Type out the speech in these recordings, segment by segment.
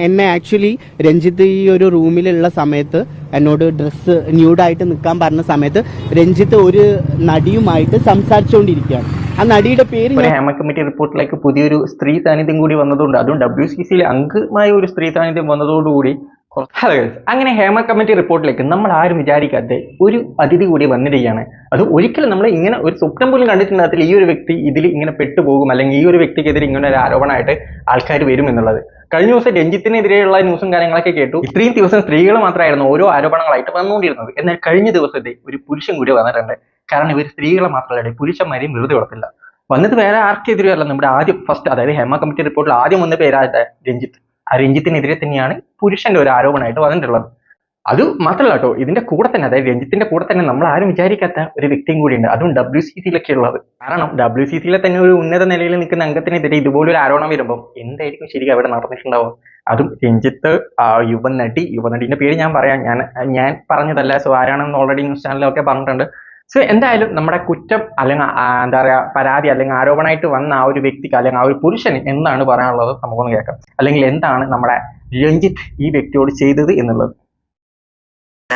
എന്നെ ആക്ച്വലി രഞ്ജിത്ത് ഈ ഒരു റൂമിലുള്ള സമയത്ത് എന്നോട് ഡ്രസ്സ് ന്യൂഡായിട്ട് നിൽക്കാൻ പറഞ്ഞ സമയത്ത് രഞ്ജിത്ത് ഒരു നടിയുമായിട്ട് സംസാരിച്ചുകൊണ്ടിരിക്കുകയാണ് ആ നടിയുടെ പേര് ഹേമ കമ്മിറ്റി റിപ്പോർട്ടിലേക്ക് പുതിയൊരു സ്ത്രീ സാന്നിധ്യം കൂടി വന്നതുകൊണ്ട് അതും ഡബ്ല്യു സി സിയിൽ അംഗമായ ഒരു സ്ത്രീ സാന്നിധ്യം വന്നതോടുകൂടി ഹലോ. അങ്ങനെ ഹേമ കമ്മിറ്റി റിപ്പോർട്ടിലേക്ക് നമ്മൾ ആരും വിചാരിക്കാത്ത ഒരു അതിഥി കൂടി വന്നിരിക്കുകയാണ് അത് ഒരിക്കലും നമ്മൾ ഇങ്ങനെ ഒരു സ്വപ്നം പോലും കണ്ടിട്ടുണ്ടാകത്തില്ല ഈ ഒരു വ്യക്തി ഇതിൽ ഇങ്ങനെ പെട്ടുപോകും അല്ലെങ്കിൽ ഈ ഒരു വ്യക്തിക്കെതിരെ ഇങ്ങനെ ഒരു ആരോപണമായിട്ട് ആൾക്കാർ വരും എന്നുള്ളത് കഴിഞ്ഞ ദിവസം രഞ്ജിത്തിനെതിരെയുള്ള ന്യൂസും കാര്യങ്ങളൊക്കെ കേട്ടു. ഇത്രയും ദിവസം സ്ത്രീകൾ മാത്രമായിരുന്നു ഓരോ ആരോപണങ്ങളായിട്ട് വന്നുകൊണ്ടിരുന്നത്. എന്നാൽ കഴിഞ്ഞ ദിവസത്തെ ഒരു പുരുഷൻ കൂടി വന്നിട്ടുണ്ട്. കാരണം ഇവർ സ്ത്രീകളെ മാത്രമല്ല പുരുഷന്മാരെയും വെറുതെ കൊടുത്തില്ല വന്നത് വേറെ ആർക്കെതിരെ അല്ല നമ്മുടെ ആദ്യം ഫസ്റ്റ് അതായത് ഹേമ കമ്മിറ്റി റിപ്പോർട്ടിൽ ആദ്യം വന്ന പേരായിട്ട് രഞ്ജിത്ത്. ആ രഞ്ജിത്തിനെതിരെ തന്നെയാണ് പുരുഷന്റെ ഒരു ആരോപണമായിട്ട് വന്നിട്ടുള്ളത്. അത് മാത്രമല്ല കേട്ടോ ഇതിന്റെ കൂടെ തന്നെ അതായത് രഞ്ജിത്തിന്റെ കൂടെ തന്നെ നമ്മൾ ആരും വിചാരിക്കാത്ത ഒരു വ്യക്തിയും കൂടിയുണ്ട്. അതും ഡബ്ല്യു സി സിയിലൊക്കെ ഉള്ളത്. കാരണം ഡബ്ല്യു സി സിയിലെ തന്നെ ഒരു ഉന്നത നിലയിൽ നിൽക്കുന്ന അംഗത്തിനെതിരെ ഇതുപോലെ ഒരു ആരോപണം വരുമ്പോൾ എന്തായിരിക്കും ശരിക്കും അവിടെ നടന്നിട്ടുണ്ടാവും അതും രഞ്ജിത്ത് യുവനടി യുവനടിന്റെ പേര് ഞാൻ പറയാം. ഞാൻ ഞാൻ പറഞ്ഞതല്ല. സോ ആരാണെന്ന് ഓൾറെഡി ന്യൂസ് ചാനലിലൊക്കെ പറഞ്ഞിട്ടുണ്ട്. സോ എന്തായാലും നമ്മുടെ കുറ്റം അല്ലെങ്കിൽ എന്താ പറയാ പരാതി അല്ലെങ്കിൽ ആരോപണമായിട്ട് വന്ന ആ ഒരു വ്യക്തിക്ക് അല്ലെങ്കിൽ ആ ഒരു പുരുഷന് എന്താണ് പറയാനുള്ളത്? നമുക്കൊന്ന് കേൾക്കാം. അല്ലെങ്കിൽ എന്താണ് നമ്മുടെ രഞ്ജിത്ത് ഈ വ്യക്തിയോട് ചെയ്തത് എന്നുള്ളത്?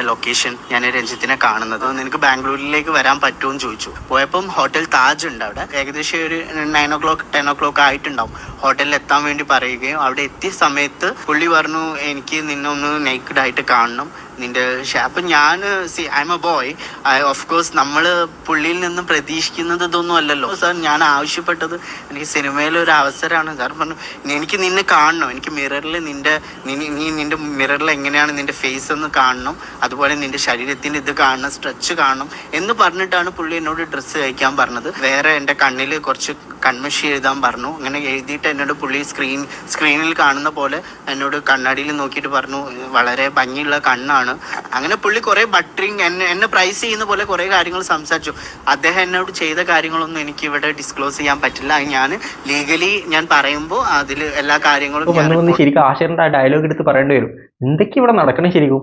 ലൊക്കേഷൻ ഞാൻ രഞ്ജിത്തിനെ കാണുന്നത്. നിനക്ക് ബാംഗ്ലൂരിലേക്ക് വരാൻ പറ്റുമെന്ന് ചോദിച്ചു. പോയപ്പം ഹോട്ടൽ താജ് ഉണ്ട് അവിടെ. ഏകദേശം ഒരു nine o'clock ten o'clock ആയിട്ടുണ്ടാവും ഹോട്ടലിൽ എത്താൻ വേണ്ടി പറയുകയും അവിടെ എത്തിയ സമയത്ത് പുള്ളി പറഞ്ഞു എനിക്ക് നിന്നൊന്ന് നേക്കഡ് ആയിട്ട് കാണണം. നിന്റെ അപ്പം ഞാൻ C I M A boy I of course നമ്മൾ പുള്ളിയിൽ നിന്നും പ്രതീക്ഷിക്കുന്നത് ഇതൊന്നും അല്ലല്ലോ. സാർ ഞാൻ ആവശ്യപ്പെട്ടത് എനിക്ക് സിനിമയിൽ ഒരു അവസരമാണ്. സാർ പറഞ്ഞു എനിക്ക് നിന്നെ കാണണം. എനിക്ക് മിററിൽ നിന്റെ നീ നിന്റെ മിററിൽ എങ്ങനെയാണ് നിന്റെ ഫേസ് ഒന്ന് കാണണം. അതുപോലെ നിന്റെ ശരീരത്തിന് ഇത് കാണണം സ്ട്രെച്ച് കാണണം എന്ന് പറഞ്ഞിട്ടാണ് പുള്ളി എന്നോട് ഡ്രസ്സ് കഴിക്കാൻ പറഞ്ഞത്. വേറെ എന്റെ കണ്ണിൽ കുറച്ച് കൺമഷി എഴുതാൻ പറഞ്ഞു. അങ്ങനെ എഴുതിയിട്ട് എന്നോട് പുള്ളി സ്ക്രീൻ സ്ക്രീനിൽ കാണുന്ന പോലെ എന്നോട് കണ്ണാടിയിൽ നോക്കിയിട്ട് പറഞ്ഞു വളരെ ഭംഗിയുള്ള കണ്ണാണ്. അങ്ങനെ പുള്ളി കുറേ ബട്ടറിങ് എന്നെ എന്നെ പ്രൈസ് ചെയ്യുന്ന പോലെ കുറേ കാര്യങ്ങൾ സംസാരിച്ചു. അദ്ദേഹം എന്നോട് ചെയ്ത കാര്യങ്ങളൊന്നും എനിക്ക് ഇവിടെ ഡിസ്ക്ലോസ് ചെയ്യാൻ പറ്റില്ല. ഞാൻ ലീഗലി ഞാൻ പറയുമ്പോൾ അതിൽ എല്ലാ കാര്യങ്ങളും ശരിക്കും ആശയന്റെ ആ ഡയലോഗ് എടുത്ത് പറയേണ്ടി വരും. എന്തൊക്കെ ഇവിടെ നടക്കണം ശരിക്കും?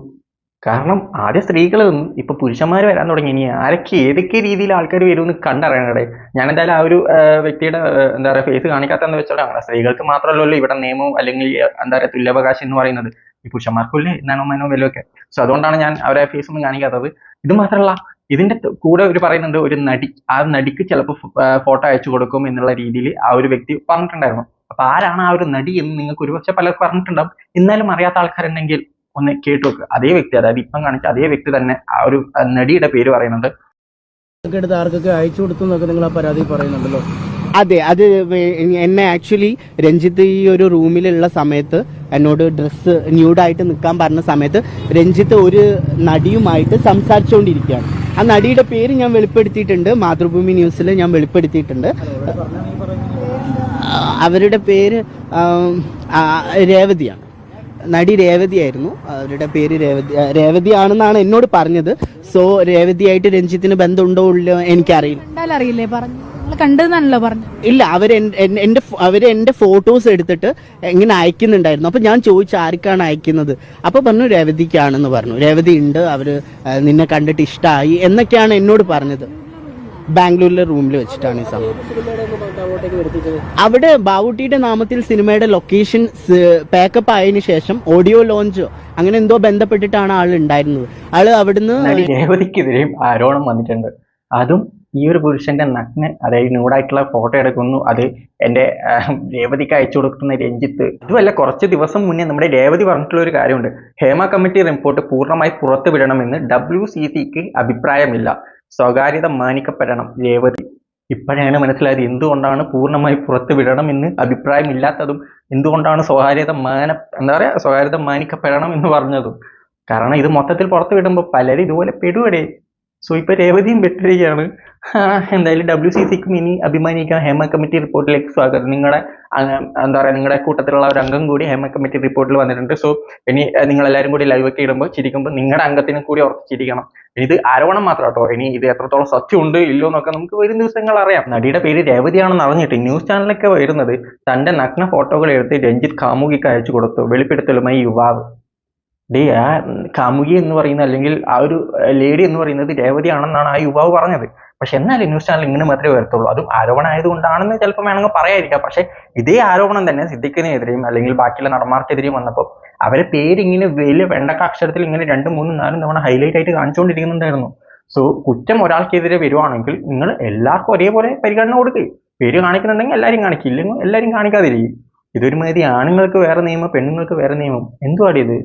കാരണം ആദ്യം സ്ത്രീകൾ ഇപ്പൊ പുരുഷന്മാർ വരാൻ തുടങ്ങി. ഇനി ആരൊക്കെ ഏതൊക്കെ രീതിയിൽ ആൾക്കാർ വരുമെന്ന് കണ്ടറിയണടെ? ഞാൻ എന്തായാലും ആ ഒരു വ്യക്തിയുടെ എന്താ പറയുക ഫേസ് കാണിക്കാത്തെന്ന് വെച്ചോളാം സ്ത്രീകൾക്ക് മാത്രമല്ലല്ലോ ഇവിടെ നിയമവും അല്ലെങ്കിൽ എന്താ പറയുക തുല്യാവകാശം എന്ന് പറയുന്നത്. ഈ പുരുഷന്മാർക്കുള്ളിൽ എന്നാണോ മനോ വിലയൊക്കെ സോ അതുകൊണ്ടാണ് ഞാൻ അവരെ ഫേസ് ഒന്നും കാണിക്കാത്തത്. ഇത് മാത്രമല്ല ഇതിന്റെ കൂടെ ഒരു പറയുന്നുണ്ട് ഒരു നടി. ആ നടിക്ക് ചിലപ്പോൾ ഫോട്ടോ അയച്ചു കൊടുക്കും എന്നുള്ള രീതിയിൽ ആ ഒരു വ്യക്തി പറഞ്ഞിട്ടുണ്ടായിരുന്നു. അപ്പൊ ആരാണ് ആ ഒരു നടി എന്ന് നിങ്ങൾക്ക് ഒരുപക്ഷെ പലർക്കും പറഞ്ഞിട്ടുണ്ടാവും എന്നാലും അറിയാത്ത ആൾക്കാരുണ്ടെങ്കിൽ ഒന്ന് കേട്ടു നോക്കുക അതേ വ്യക്തി അതായത് ഇപ്പം കാണിച്ച അതേ വ്യക്തി തന്നെ ആ ഒരു നടിയുടെ പേര് പറയുന്നുണ്ട് എടുത്ത് ആർക്കൊക്കെ അയച്ചു കൊടുത്തു എന്നൊക്കെ നിങ്ങൾ ആ പരാതി പറയുന്നുണ്ടല്ലോ. അതെ അത് എന്നെ ആക്ച്വലി രഞ്ജിത്ത് ഈ ഒരു റൂമിലുള്ള സമയത്ത് എന്നോട് ഡ്രസ്സ് ന്യൂഡായിട്ട് നിൽക്കാൻ പറഞ്ഞ സമയത്ത് രഞ്ജിത്ത് ഒരു നടിയുമായിട്ട് സംസാരിച്ചുകൊണ്ടിരിക്കുകയാണ്. ആ നടിയുടെ പേര് ഞാൻ വെളിപ്പെടുത്തിയിട്ടുണ്ട് മാതൃഭൂമി ന്യൂസിൽ ഞാൻ വെളിപ്പെടുത്തിയിട്ടുണ്ട്. അവരുടെ പേര് രേവതിയാണ്. നടി രേവതിയായിരുന്നു അവരുടെ പേര് രേവതി രേവതിയാണെന്നാണ് എന്നോട് പറഞ്ഞത്. സോ രേവതിയായിട്ട് രഞ്ജിത്തിന് ബന്ധമുണ്ടോ ഇല്ലയോ എനിക്കറിയില്ല. അറിയില്ലേ? പറഞ്ഞു. നിങ്ങൾ കണ്ടെന്നാണല്ലോ പറഞ്ഞു ഇല്ല അവർ എന്റെ അവർ അവർ എന്റെ ഫോട്ടോസ് എടുത്തിട്ട് ഇങ്ങനെ അയക്കുന്നുണ്ടായിരുന്നു. അപ്പൊ ഞാൻ ചോദിച്ചു ആർക്കാണ് അയക്കുന്നത്. അപ്പൊ പറഞ്ഞു രേവതിക്കാണെന്ന് പറഞ്ഞു. രേവതി ഉണ്ട് അവർ നിന്നെ കണ്ടിട്ട് ഇഷ്ടമായി എന്നൊക്കെയാണ് എന്നോട് പറഞ്ഞത്. ബാംഗ്ലൂരിലെ റൂമിൽ വെച്ചിട്ടാണ് ഈ സംഭവം അവിടെ ബാവുട്ടിയുടെ നാമത്തിൽ സിനിമയുടെ ലൊക്കേഷൻ പാക്കപ്പ് ആയതിനു ശേഷം ഓഡിയോ ലോഞ്ചോ അങ്ങനെ എന്തോ ബന്ധപ്പെട്ടിട്ടാണ് ആൾ ഉണ്ടായിരുന്നത്. ആൾ അവിടുന്ന് രേവതിക്കെതിരെയും ആരോപണം വന്നിട്ടുണ്ട്. അതും ഈ ഒരു പുരുഷന്റെ നഗ്ന അതായത് ന്യൂഡായിട്ടുള്ള ഫോട്ടോ എടുക്കുന്നു. അത് എന്റെ ആ, രേവതിക്ക് അയച്ചു കൊടുക്കുന്ന രഞ്ജിത്ത്. ഇതുമല്ല കുറച്ച് ദിവസം മുന്നേ നമ്മുടെ രേവതി പറഞ്ഞിട്ടുള്ള ഒരു കാര്യമുണ്ട്. ഹേമ കമ്മിറ്റി റിപ്പോർട്ട് പൂർണമായി പുറത്തു വിടണമെന്ന് ഡബ്ല്യു സി സിക്ക് അഭിപ്രായമില്ല. സ്വകാര്യത മാനിക്കപ്പെടണം രേവതി. ഇപ്പോഴാണ് മനസ്സിലായത് എന്തുകൊണ്ടാണ് പൂർണമായി പുറത്തു വിടണം എന്ന് അഭിപ്രായമില്ലാത്തതും എന്തുകൊണ്ടാണ് സ്വകാര്യത മാന എന്താ പറയാ സ്വകാര്യത മാനിക്കപ്പെടണം എന്ന് പറഞ്ഞതും. കാരണം ഇത് മൊത്തത്തിൽ പുറത്തു വിടുമ്പോൾ പലരും ഇതുപോലെ പെടുവടേ. സോ ഇപ്പൊ രേവതിയും പെട്ടിരിക്കുകയാണ് ആ, എന്തായാലും ഡബ്ല്യു സി സിക്കും ഇനി അഭിമാനിക്കാം. ഹേമ കമ്മിറ്റി റിപ്പോർട്ടിലേക്ക് സ്വാഗതം. നിങ്ങളുടെ എന്താ പറയുക നിങ്ങളുടെ കൂട്ടത്തിലുള്ള ഒരു അംഗം കൂടി ഹേമ കമ്മിറ്റി റിപ്പോർട്ടിൽ വന്നിട്ടുണ്ട്. സോ ഇനി നിങ്ങൾ എല്ലാവരും കൂടി ലൈവ് ഒക്കെ ഇടുമ്പോൾ ചിരിക്കുമ്പോൾ നിങ്ങളുടെ അംഗത്തിനും കൂടി ഓർത്ത് ചിരിക്കണം. ഇത് ആരോപണം മാത്രം കേട്ടോ. ഇനി ഇത് എത്രത്തോളം സത്യമുണ്ട് ഇല്ലോ എന്നൊക്കെ നമുക്ക് വരും ദിവസങ്ങൾ അറിയാം. നടിയുടെ പേര് രേവതിയാണെന്ന് അറിഞ്ഞിട്ട് ന്യൂസ് ചാനലൊക്കെ വരുന്നത് തന്റെ നഗ്ന ഫോട്ടോകൾ എടുത്ത് രഞ്ജിത്ത് കാമുകിക്ക് അയച്ചു കൊടുത്തു. വെളിപ്പെടുത്തലുമായി യുവാവ്. ഡേ ആ കാമുകി എന്ന് പറയുന്ന അല്ലെങ്കിൽ ആ ഒരു ലേഡി എന്ന് പറയുന്നത് രേവതിയാണെന്നാണ് ആ യുവാവ് പറഞ്ഞത്. പക്ഷെ എന്നാലും ന്യൂസ് ചാനൽ ഇങ്ങനെ മാത്രമേ വരത്തുള്ളൂ. അതും ആരോപണമായതുകൊണ്ടാണെന്ന് ചിലപ്പോൾ വേണമെങ്കിൽ പറയാതിരിക്കാം. പക്ഷെ ഇതേ ആരോപണം തന്നെ സിദ്ദിഖിനെതിരെയും അല്ലെങ്കിൽ ബാക്കിയുള്ള നടന്മാർക്കെതിരെയും വന്നപ്പോൾ അവരെ പേര് ഇങ്ങനെ വലിയ വെണ്ടക്ക അക്ഷരത്തിൽ ഇങ്ങനെ രണ്ട് മൂന്ന് നാലും തവണ ഹൈലൈറ്റ് ആയിട്ട് കാണിച്ചുകൊണ്ടിരിക്കുന്നുണ്ടായിരുന്നു. സോ കുറ്റം ഒരാൾക്കെതിരെ വരുവാണെങ്കിൽ നിങ്ങൾ എല്ലാവർക്കും ഒരേപോലെ പരിഗണന കൊടുക്കുക പേര് കാണിക്കുന്നുണ്ടെങ്കിൽ എല്ലാവരും കാണിക്കും. ഇല്ലെങ്കിൽ എല്ലാവരും കാണിക്കാതിരിക്കും. ഇതൊരു മതി ആണുങ്ങൾക്ക് വേറെ നിയമം പെണ്ണുങ്ങൾക്ക് വേറെ നിയമം. എന്തുവാടി ഇത്?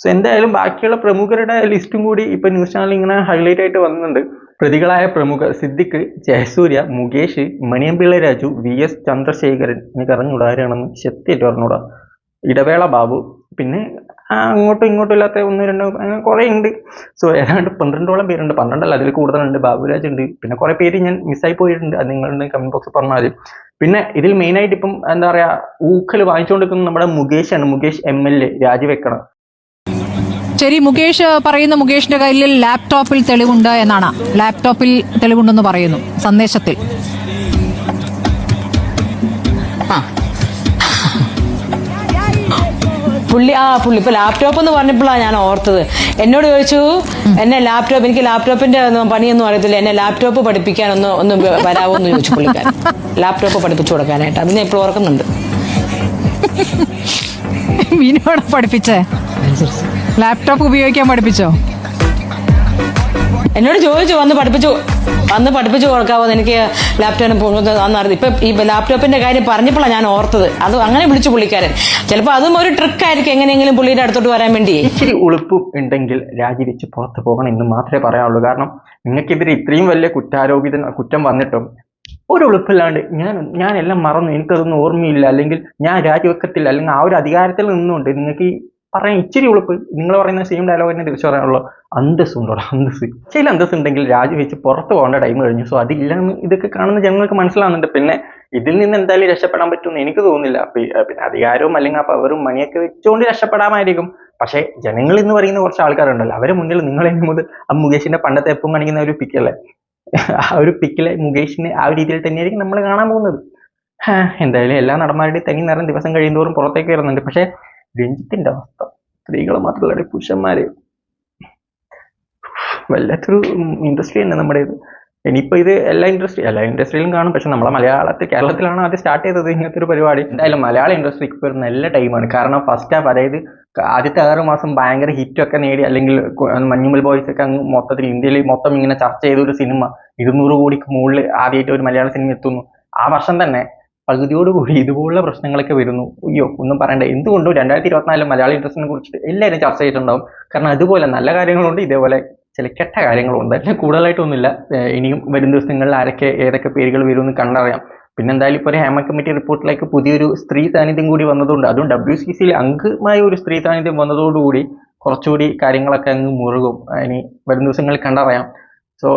സോ എന്തായാലും ബാക്കിയുള്ള പ്രമുഖരുടെ ലിസ്റ്റും കൂടി ഇപ്പൊ ന്യൂസ് ചാനൽ ഇങ്ങനെ ഹൈലൈറ്റ് ആയിട്ട് വന്നിട്ടുണ്ട്. പ്രതികളായ പ്രമുഖ സിദ്ദിഖ് ജയസൂര്യ മുകേഷ് മണിയമ്പിള്ള രാജു വി എസ് ചന്ദ്രശേഖരൻ എനിക്ക് അറിഞ്ഞൂടാ ആരാണെന്ന് ശക്തിയായിട്ട് പറഞ്ഞുകൂടാ ഇടവേള ബാബു പിന്നെ അങ്ങോട്ടും ഇങ്ങോട്ടും ഇല്ലാത്ത ഒന്ന് രണ്ടോ അങ്ങനെ കുറേ ഉണ്ട്. സോ ഏതാണ്ട് പന്ത്രണ്ടോളം പേരുണ്ട്. പന്ത്രണ്ടല്ല അതിൽ കൂടുതലുണ്ട്. ബാബുരാജ് ഉണ്ട്. പിന്നെ കുറേ പേര് ഞാൻ മിസ്സായി പോയിട്ടുണ്ട്. അത് നിങ്ങളുടെ കമന്റ് ബോക്സിൽ പറഞ്ഞാൽ മതി. പിന്നെ ഇതിൽ മെയിനായിട്ട് ഇപ്പം എന്താ പറയാ ഊക്കൽ വാങ്ങിച്ചുകൊണ്ടിരിക്കുന്നത് നമ്മുടെ മുകേഷാണ്. മുകേഷ് എം എൽ എ രാജിവെക്കണം. ശരി മുകേഷ് പറയുന്ന മുകേഷിന്റെ കയ്യിൽ ലാപ്ടോപ്പിൽ തെളിവുണ്ട് എന്നാണ്. ലാപ്ടോപ്പിൽ തെളിവുണ്ടെന്ന് പറയുന്നു സന്ദേശത്തിൽ. പുള്ളി ആ പുള്ളി ഇപ്പൊ ലാപ്ടോപ്പ് എന്ന് പറഞ്ഞപ്പോഴാണ് ഞാൻ ഓർത്തത്. എന്നോട് ചോദിച്ചു എന്നെ ലാപ്ടോപ്പ് എനിക്ക് ലാപ്ടോപ്പിന്റെ ഒന്നും പണിയൊന്നും അറിയത്തില്ല. എന്നെ ലാപ്ടോപ്പ് പഠിപ്പിക്കാനൊന്നും ഒന്ന് വരാവോ എന്ന് ചോദിച്ചു പുള്ളിക്കാരൻ. ലാപ്ടോപ്പ് പഠിപ്പിച്ചു കൊടുക്കാനായിട്ട്. അത് ഞാൻ ഇപ്പോൾ ഓർക്കുന്നുണ്ട് മീനോടെ പഠിപ്പിച്ചേ? ലാപ്ടോപ്പ് ഉപയോഗിക്കാൻ പഠിപ്പിച്ചോ? എന്നോട് ചോദിച്ചു വന്ന് പഠിപ്പിച്ചു വന്ന് പഠിപ്പിച്ചു കൊടുക്കാവോ എനിക്ക് ലാപ്ടോപ്പിന് പോകുന്നത് അറിയാം ഇപ്പൊ ഈ ലാപ്ടോപ്പിന്റെ കാര്യം പറഞ്ഞപ്പോഴാണ് ഞാൻ ഓർത്തത്. അത് അങ്ങനെ വിളിച്ചു പുള്ളിക്കാരൻ. ചിലപ്പോൾ അതും ഒരു ട്രിക്കായിരിക്കും എങ്ങനെയെങ്കിലും പുള്ളിയുടെ അടുത്തോട്ട് വരാൻ വേണ്ടി. ഇച്ചിരി ഉളുപ്പും ഉണ്ടെങ്കിൽ രാജിവെച്ച് പുറത്ത് പോകണം എന്ന് മാത്രമേ പറയാനുള്ളൂ. കാരണം നിങ്ങൾക്കെതിരെ ഇത്രയും വലിയ കുറ്റാരോപിത കുറ്റം വന്നിട്ടും ഒരു ഉളുപ്പില്ലാണ്ട് ഞാൻ ഞാൻ എല്ലാം മറന്നു. എനിക്കതൊന്നും ഓർമ്മയില്ല. അല്ലെങ്കിൽ ഞാൻ രാജിവെക്കത്തില്ല. അല്ലെങ്കിൽ ആ ഒരു അധികാരത്തിൽ നിന്നുകൊണ്ട് നിങ്ങൾക്ക് ഈ പറയാൻ ഇച്ചിരി ഉളുപ്പ് നിങ്ങൾ പറയുന്ന സെയിം ഡയലോഗ് തന്നെ തിരിച്ചു പറയാനുള്ളൂ. അന്തസ് ഉണ്ടോ അന്തസ് ചില അന്തസ് ഉണ്ടെങ്കിൽ രാജിവെച്ച് പുറത്ത് പോകേണ്ട ടൈം കഴിഞ്ഞു. സോ അതില്ലെന്ന് ഇതൊക്കെ കാണുന്ന ജനങ്ങൾക്ക് മനസ്സിലാവുന്നുണ്ട്. പിന്നെ ഇതിൽ നിന്ന് എന്തായാലും രക്ഷപ്പെടാൻ പറ്റുമെന്ന് എനിക്ക് തോന്നുന്നില്ല. പിന്നെ അധികാരവും അല്ലെങ്കിൽ ആ പവറും മണിയൊക്കെ വെച്ചുകൊണ്ട് രക്ഷപ്പെടാമായിരിക്കും. പക്ഷേ ജനങ്ങൾ എന്ന് പറയുന്ന കുറച്ച് ആൾക്കാരുണ്ടല്ലോ. അവരെ മുന്നിൽ നിങ്ങൾ മുതൽ ആ മുകേഷിന്റെ പണ്ടത്തെ എപ്പം കാണിക്കുന്ന ഒരു പിക്കല്ലേ ആ ഒരു പിക്കിലെ മുകേഷിനെ ആ ഒരു രീതിയിൽ തന്നെയായിരിക്കും നമ്മൾ കാണാൻ പോകുന്നത്. എന്തായാലും എല്ലാ നടന്മാരുടെയും തനി നിറം ദിവസം കഴിയുന്നതോറും പുറത്തേക്ക് വരുന്നുണ്ട്. പക്ഷേ രഞ്ജിത്തിന്റെ അവസ്ഥ. സ്ത്രീകൾ മാത്രമല്ല പുരുഷന്മാര്. വല്ലാത്തൊരു ഇൻഡസ്ട്രി തന്നെ നമ്മുടെ ഇത്. ഇനിയിപ്പോ ഇത് എല്ലാ ഇൻഡസ്ട്രി എല്ലാ ഇൻഡസ്ട്രിയിലും കാണും. പക്ഷെ നമ്മളെ മലയാളത്തിൽ കേരളത്തിലാണ് ആദ്യം സ്റ്റാർട്ട് ചെയ്തത് ഇങ്ങനത്തെ ഒരു പരിപാടി. എന്തായാലും മലയാള ഇൻഡസ്ട്രിക്ക് ഒരു നല്ല ടൈമാണ് കാരണം ഫസ്റ്റ് ഹാഫ് അതായത് ആദ്യത്തെ ആറ് മാസം ഭയങ്കര ഹിറ്റൊക്കെ നേടി അല്ലെങ്കിൽ മഞ്ഞുമൽ ബോയ്സ് ഒക്കെ അങ്ങ് മൊത്തത്തിൽ ഇന്ത്യയിൽ മൊത്തം ഇങ്ങനെ ചർച്ച ചെയ്ത ഒരു സിനിമ ഇരുന്നൂറ് കോടിക്ക് മുകളിൽ ആദ്യമായിട്ട് ഒരു മലയാള സിനിമ എത്തുന്നു. ആ വർഷം തന്നെ പകുതിയോടുകൂടി ഇതുപോലുള്ള പ്രശ്നങ്ങളൊക്കെ വരുന്നു. അയ്യോ ഒന്നും പറയണ്ട. എന്തുകൊണ്ടും രണ്ടായിരത്തി ഇരുപത്തിനാലിൽ മലയാളി ഇൻഡസ്ട്രിനെ കുറിച്ചിട്ട് എല്ലാവരും ചർച്ച ചെയ്തിട്ടുണ്ടാവും. കാരണം അതുപോലെ നല്ല കാര്യങ്ങളുണ്ട് ഇതേപോലെ ചില കെട്ട കാര്യങ്ങളുണ്ട്. അല്ലെങ്കിൽ കൂടുതലായിട്ടൊന്നുമില്ല. ഇനിയും വരും ദിവസങ്ങളിൽ ആരൊക്കെ ഏതൊക്കെ പേരുകൾ വരുമെന്ന് കണ്ടറിയാം. പിന്നെ എന്തായാലും ഇപ്പോൾ ഒരു ഹേമ കമ്മിറ്റി റിപ്പോർട്ടിലേക്ക് പുതിയൊരു സ്ത്രീ സാന്നിധ്യം കൂടി വന്നതുകൊണ്ട് അതും ഡബ്ല്യു സി സിയിൽ അംഗമായ ഒരു സ്ത്രീ സാന്നിധ്യം വന്നതോടുകൂടി കുറച്ചുകൂടി കാര്യങ്ങളൊക്കെ അങ്ങ് മുറുകും. ഇനി വരും ദിവസങ്ങളിൽ കണ്ടറിയാം. സോ